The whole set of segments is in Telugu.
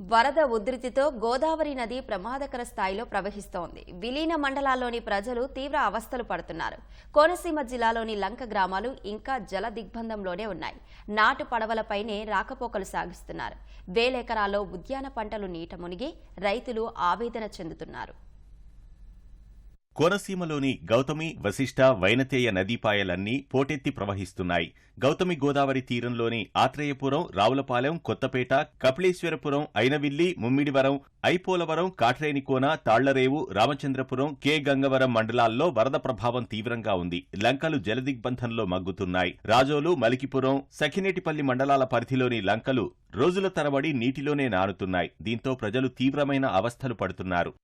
వరద ఉధృతితో గోదావరి నది ప్రమాదకర స్థాయిలో ప్రవహిస్తోంది. విలీన మండలాల్లోని ప్రజలు తీవ్ర అవస్థలు పడుతున్నారు. కోనసీమ జిల్లాలోని లంక గ్రామాలు ఇంకా జల దిగ్బంధంలోనే ఉన్నాయి. నాటు పడవలపైనే రాకపోకలు సాగిస్తున్నారు. వేలెకరాల్లో ఉద్యాన పంటలు నీట మునిగి రైతులు ఆవేదన చెందుతున్నారు. కోనసీమలోని గౌతమి వశిష్ట వైనతేయ నదీపాయలన్నీ పోటెత్తి ప్రవహిస్తున్నాయి. గౌతమి గోదావరి తీరంలోని ఆత్రేయపురం రావులపాలెం కొత్తపేట కపిలేశ్వరపురం ఐనవిల్లి ముమ్మిడివరం ఐపోలవరం కాట్రేనికోన తాళ్ళరేవు రామచంద్రపురం కె. గంగవరం మండలాల్లో వరద ప్రభావం తీవ్రంగా ఉంది. లంకలు జలదిగ్బంధంలో మగ్గుతున్నాయి. రాజోలు మలికిపురం సఖినేటిపల్లి మండలాల పరిధిలోని లంకలు రోజుల తరబడి నీటిలోనే నానుతున్నాయి. దీంతో ప్రజలు తీవ్రమైన అవస్థలు పడుతున్నారు.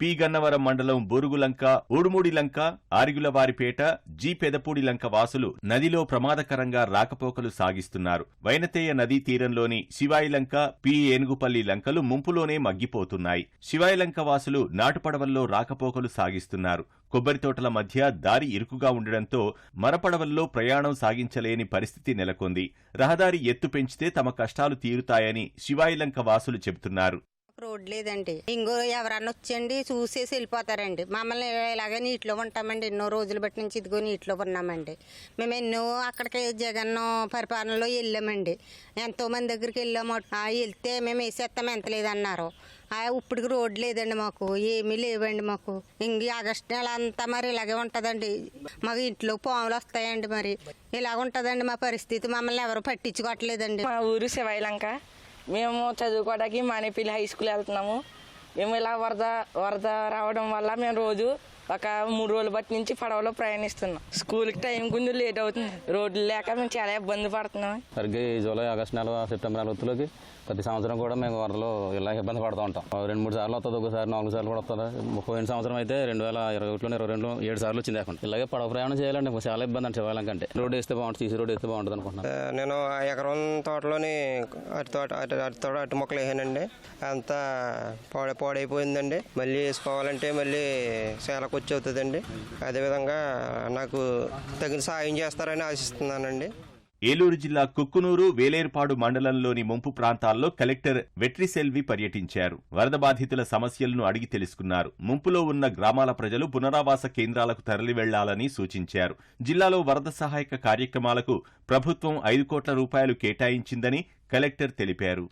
పి గన్నవరం మండలం బోరుగులంక ఉడుమూడిలంక ఆరిగులవారిపేట జి పెదపూడిలంక వాసులు నదిలో ప్రమాదకరంగా రాకపోకలు సాగిస్తున్నారు. వైనతేయ నదీ తీరంలోని శివాయిలంక పి ఏనుగుపల్లి లంకలు ముంపులోనే మగ్గిపోతున్నాయి. శివాయిలంక వాసులు నాటుపడవల్లో రాకపోకలు సాగిస్తున్నారు. కొబ్బరి తోటల మధ్య దారి ఇరుకుగా ఉండడంతో మరపడవల్లో ప్రయాణం సాగించలేని పరిస్థితి నెలకొంది. రహదారి ఎత్తు పెంచితే తమ కష్టాలు తీరుతాయని శివాయిలంక వాసులు చెబుతున్నారు. రోడ్ లేదండి ఇంకో ఎవరన్నా వచ్చండి చూసేసి వెళ్ళిపోతారండి. మమ్మల్ని ఇలాగే నీటిలో ఉంటామండి. ఎన్నో రోజులు బట్టి నుంచి ఇదిగో నీటిలో ఉన్నామండి. మేము ఎన్నో అక్కడికి జగన్ పరిపాలనలో వెళ్ళామండి. ఎంతో మంది దగ్గరికి వెళ్ళాము. వెళ్తే మేము వేసేస్తాం ఎంత లేదన్నారు. ఆ, ఇప్పటికి రోడ్ లేదండి మాకు. ఏమీ లేవండి మాకు. ఇంక ఆగస్టు నెల అంతా మరి ఇలాగే ఉంటుందండి. మాకు ఇంట్లో పాములు వస్తాయండి మరి. ఇలాగ ఉంటుందండి మా పరిస్థితి. మమ్మల్ని ఎవరు పట్టించుకోవట్లేదండి. మా ఊరు శివాయిలంక మేము చదువుకోవడానికి మానేపల్లి హై స్కూల్ వెళ్తున్నాము. మేము ఇలా వరద వరద రావడం వల్ల మేము రోజు ఒక మూడు రోజుల బట్టి నుంచి పడవలో ప్రయాణిస్తున్నాం. స్కూల్కి టైం కొంచెం లేట్ అవుతుంది. రోడ్లు లేక మేము చాలా ఇబ్బంది పడుతున్నాం. సరిగ్గా ఈ జూలై ఆగస్టు నెల సెప్టెంబర్ నెల వత్తులోకి ప్రతి సంవత్సరం కూడా మేము వరదలో ఇలా ఇబ్బంది పడుతూ ఉంటాం. రెండు మూడు సార్లు వస్తుంది ఒకసారి నాలుగు సార్లు కూడా వస్తుంది పోయిన సంవత్సరం అయితే రెండు వేల ఇరవై ఒకటిలో ఇరవై రెండులో ఏడు సార్లు వచ్చింది అక్కడ. ఇలాగే పడవ ప్రయాణం చేయాలండి చాలా ఇబ్బంది అంటే శివాలయం కంటే. రోడ్ వేస్తే బాగుంటుంది తీసి రోడ్ వేస్తే బాగుంటుంది అనుకుంటున్నాను. ఆ, నేను ఆ ఎకరం తోటలోని అరటి తోట అరటి అరటి తోట అరటి మొక్కలు వేసానండి. అంతా పాడ పాడైపోయిందండి. మళ్ళీ వేసుకోవాలంటే మళ్ళీ చాలా ఖర్చు అవుతుందండి. అదేవిధంగా నాకు తగిన సాయం చేస్తారని ఆశిస్తున్నానండి. ఏలూరు జిల్లా కుక్కునూరు వేలేరుపాడు మండలంలోని ముంపు ప్రాంతాల్లో కలెక్టర్ వెట్రిసెల్వి పర్యటించారు. వరద బాధితుల సమస్యలను అడిగి తెలుసుకున్నారు. ముంపులో ఉన్న గ్రామాల ప్రజలు పునరావాస కేంద్రాలకు తరలి వెళ్ళాలని సూచించారు. జిల్లాలో వరద సహాయక కార్యక్రమాలకు ప్రభుత్వం ఐదు కోట్ల రూపాయలు కేటాయించిందని కలెక్టర్ తెలిపారు.